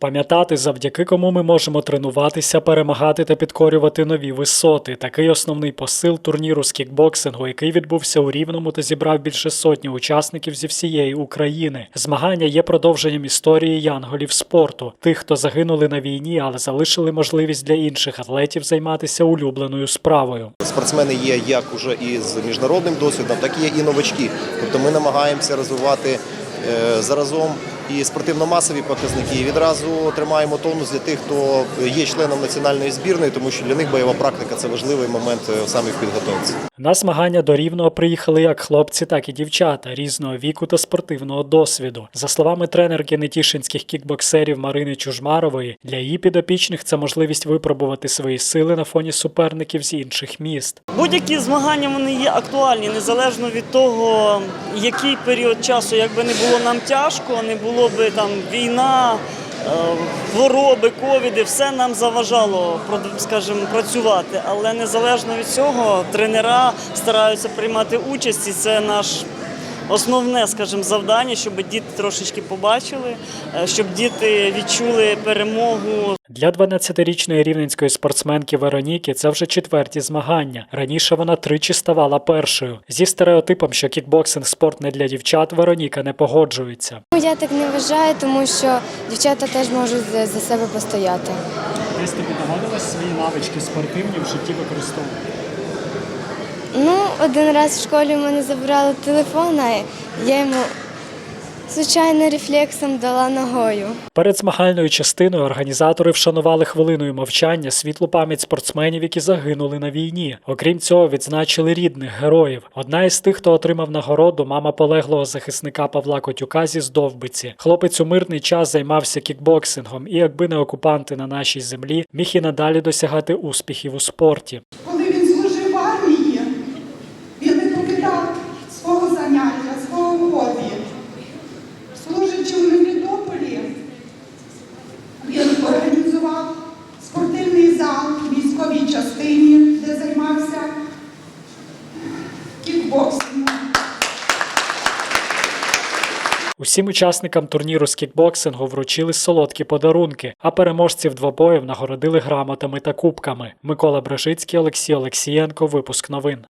Пам'ятати, завдяки кому ми можемо тренуватися, перемагати та підкорювати нові висоти. Такий основний посил турніру з кікбоксингу, який відбувся у Рівному та зібрав більше сотні учасників зі всієї України. Змагання є продовженням історії янголів спорту, тих, хто загинули на війні, але залишили можливість для інших атлетів займатися улюбленою справою. Спортсмени є як уже і з міжнародним досвідом, так і є і новачки. Тобто ми намагаємося розвивати е, заразом і спортивно-масові показники. І відразу тримаємо тонус для тих, хто є членом національної збірної, тому що для них бойова практика це важливий момент е, саме в підготовці. На змагання до Рівного приїхали як хлопці, так і дівчата різного віку та спортивного досвіду. За словами тренерки нетішинських кікбоксерів Марини Чужмарової, для її підопічних це можливість випробувати свої сили на фоні суперників з інших міст. Будь-які змагання вони є актуальні, незалежно від того, який період часу, якби не було нам тяжко, не було би там війна, е, хвороби, ковіди, все нам заважало скажімо, працювати. Але незалежно від цього, тренера стараються приймати участь, і це наш. Основне, скажімо, завдання, щоб діти трошечки побачили, е, щоб діти відчули перемогу, Для 12-річної рівненської спортсменки Вероніки це вже четверті змагання. Раніше вона тричі ставала першою. Зі стереотипом, що кікбоксинг спорт не для дівчат, Вероніка не погоджується. Ну, Я так не вважаю, тому що дівчата теж можуть за за себе постояти. Десь тобі доводилось свої навички спортивні в житті використовувати? Ну, один раз в школі в мене забрали телефон, а я йому звичайно рефлексом дала ногою. Перед змагальною частиною організатори вшанували хвилиною мовчання світлу пам'ять спортсменів, які загинули на війні. Окрім цього, відзначили рідних героїв. Одна із тих, хто отримав нагороду, мама полеглого захисника Павла Котюка зі Здовбиці. Хлопець у мирний час займався кікбоксингом, і якби не окупанти на нашій землі, міг і надалі досягати успіхів у спорті. Кікбоксингом. Усім учасникам турніру з кікбоксингу вручили солодкі подарунки, а переможців двобоїв нагородили грамотами та кубками. Микола Брежицький, Олексій Олексієнко. Випуск новин.